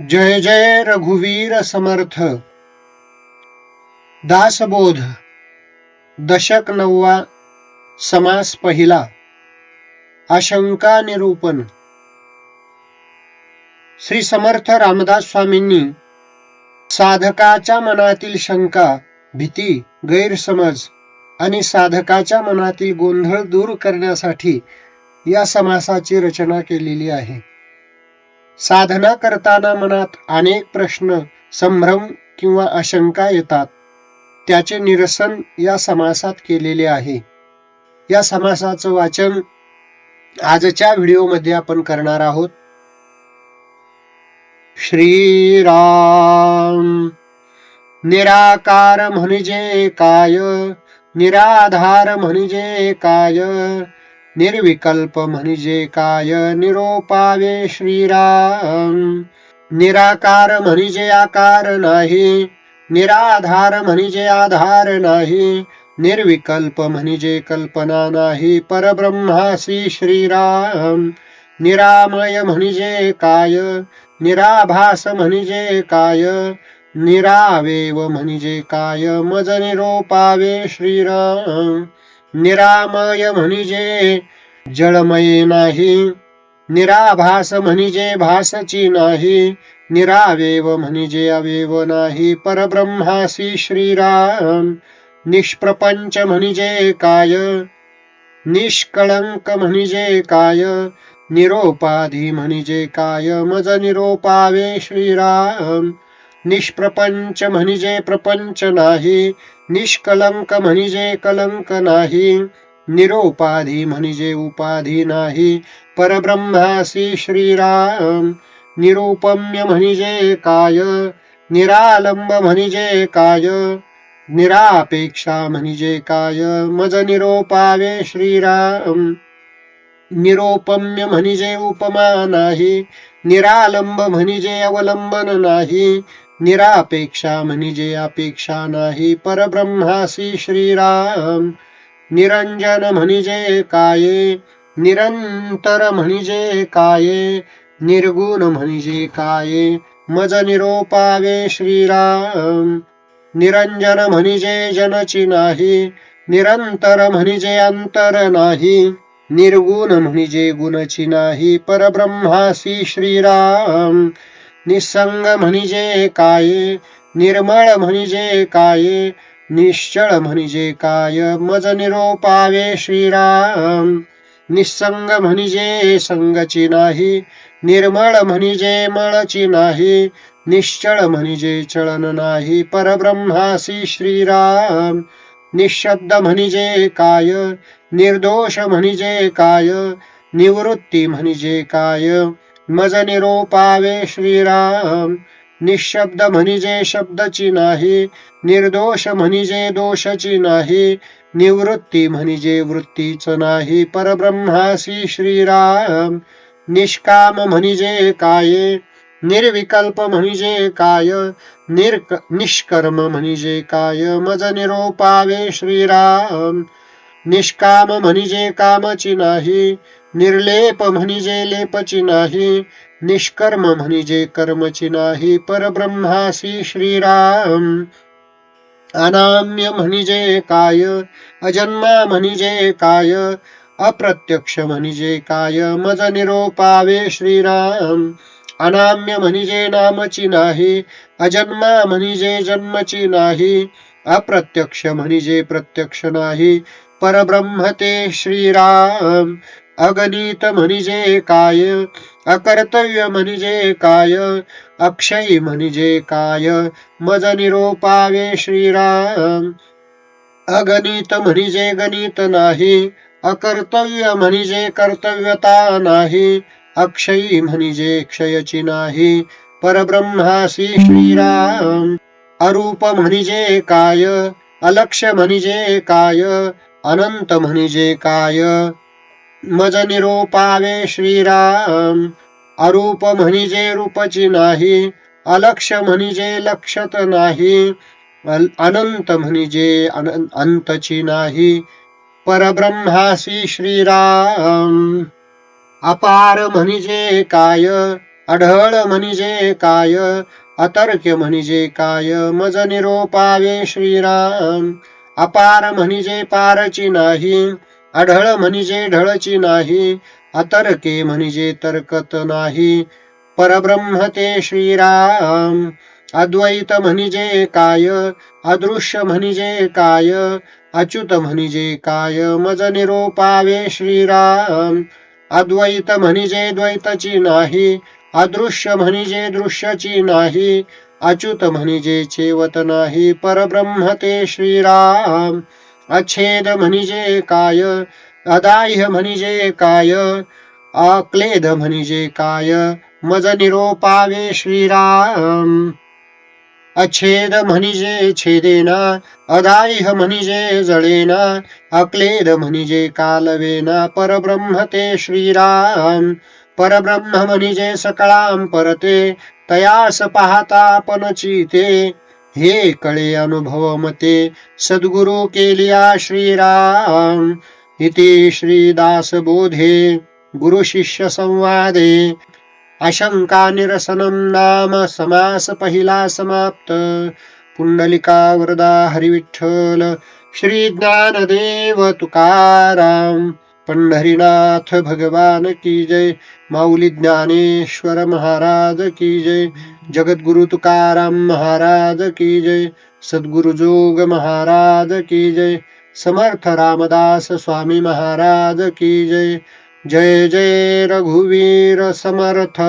जय जय रघुवीर समर्थ. दासबोध. दशक नववा. समास पहिला. आशंका निरूपण. श्री समर्थ रामदास स्वामींनी साधकाच्या मनातील शंका भीती गैरसमज आणि साधकाच्या मनातील गोंधळ दूर करण्यासाठी या समासाची रचना केलेली आहे. साधना करताना मनात अनेक प्रश्न संभ्रम किंवा आशंका येतात. त्याचे निरसन या समासात केलेले आहे. या समासाचं वाचन आजच्या व्हिडिओमध्ये आपण करणार आहोत. श्रीराम. निराकार म्हणजे काय? निराधार म्हणजे काय? निर्विकल्प म्हणजे काय निरोपावे श्रीराम। निराकार म्हणजे आकार नाही निराधार म्हणजे आधार नाही निर्विकल्प म्हणजे कल्पना नाही परब्रह्मासी श्रीराम। निरामय म्हणजे काय निराभास म्हणजे काय निरावेव म्हणजे काय मज निरोपावे श्रीराम। निरामय म्हणजे जळमय नाही. निराभास म्हणजे भासची नाही. निरावेव म्हणजे अवेव नाही. परब्रह्मासी श्रीराम. निष्प्रपंच म्हणजे काय? निष्कळंक म्हणजे काय? निरोपाधी म्हणजे काय? मज निरोपावे श्रीराम. निष्प्रपंच म्हणजे प्रपंच नाही. निष्कलंक म्हणजे कलंक नाही. निरोपाधी म्हणजे उपाधी नाही। परब्रह्मासी श्रीराम निरुपम्य म्हणजे काय निरालंब म्हणजे काय निरापेक्षा म्हणजे काय। मज निरोपावे श्रीराम निरोपम्य म्हणजे उपमा नाही। निरालंब म्हणजे अवलंबन नाही। निरापेक्षा म्हणजे अपेक्षा नाही। परब्रह्मासी श्रीराम निरंजन म्हणजे काय निरंतर म्हणजे काय निर्गुण म्हणजे काय मज निरोपावे श्रीराम। निरंजन म्हणजे जनची नाही निरंतर म्हणजे अंतर नाही निर्गुण म्हणजे गुणची नाही परब्रह्मासी श्रीराम। निसंग म्हणजे काय निर्मळ म्हणजे काय निश्चळ म्हणजे काय मज निरोपावे श्रीराम. निसंग म्हणजे संगची नाही निर्मळ म्हणजे मळची नाही निश्चळ म्हणजे चळन नाही परब्रह्मासी श्रीराम. निशब्द म्हणजे काय निर्दोष म्हणजे काय निवृत्ती म्हणजे काय मज निरोपावे श्रीराम. निशब्द म्हणजे शब्दची नाही निर्दोष म्हणजे दोषची नाही निवृत्ती म्हणजे वृत्तीच नाही. परब्रह्मासी श्रीराम निष्काम म्हणजे काय निर्विकल्प म्हणजे काय निर्क निष्कर्म म्हणजे काय. मज निरोपावे श्रीराम निष्काम म्हणजे कामची नाही निर्लेप म्हणजे लेपची नाही निष्कर्म म्हणजे कर्मची नाही. परब्रह्मासी श्रीराम अनाम्य म्हणजे काय अजन्मा म्हणजे काय अप्रत्यक्ष म्हणजे काय मज निरोपावे श्रीराम अनाम्य म्हणजे नामची नाही अजन्मा म्हणजे जन्मची नाही अप्रत्यक्ष म्हणजे प्रत्यक्ष नाही. परब्रह्म ते श्रीराम अगणित म्हणजे काय? अकर्तव्य म्हणजे काय? अक्षय म्हणजे काय? मज निरोपावे श्रीराम। अगणित म्हणजे गणित नाही। अकर्तव्य म्हणजे कर्तव्यता नाही। अक्षयी म्हणजे क्षयची नाही। परब्रह्मासी श्रीराम। अरूप म्हणजे काय? अलक्ष म्हणजे काय? अनंत म्हणजे काय? मज निरूपावे श्रीराम अरूप म्हणजे रूपची नाही अलक्ष म्हणजे लक्षत नाही अल- अनंत म्हणजे अन- अंतची नाही परब्रह्मासी श्रीराम अपार म्हणजे काय अढळ म्हणजे काय अतर्क्य म्हणजे काय मज निरोपावे श्रीराम अपार म्हणजे पारची नाही आढळ म्हणजे ढळची नाही अतर्के म्हणजे तर्कत नाही. परब्रह्म ते श्रीराम अद्वैत म्हणजे काय अदृश्य म्हणजे काय अच्युत म्हणजे काय मज निरोपावे श्रीराम. अद्वैत म्हणजे द्वैतची नाही अदृश्य म्हणजे दृश्यची नाही अच्युत म्हणजे चेवत नाही. परब्रह्म ते श्रीराम अच्छेद म्हणजे काय? अदाह्य म्हणजे काय? अक्लेद म्हणजे काय? मज निरोपावे श्रीराम। अच्छेद म्हणजे छेदेना अदाह्य म्हणजे जळेना अक्लेद म्हणजे कालवेना परब्रह्म ते श्रीराम। परब्रह्म म्हणजे सकळाम परते तयास पाहता पण चिते हे कळे अनुभव मते सद्गुरु केलिया श्रीराम. इति श्रीदास बोधे गुरु शिष्य संवादे. आशंका निरसनम नाम समास पहिला समाप्त. पुंडलिका वरदा हरिविठ्ठल श्री ज्ञानदेव तुकाराम. पंढरीनाथ भगवान की जय माऊली ज्ञानेश्वर महाराज की जय. जगद्गुरु तुकाराम महाराज की जय। सद्गुरु जोग महाराज की जय। समर्थ रामदास स्वामी महाराज की जय। जय जय रघुवीर समर्थ।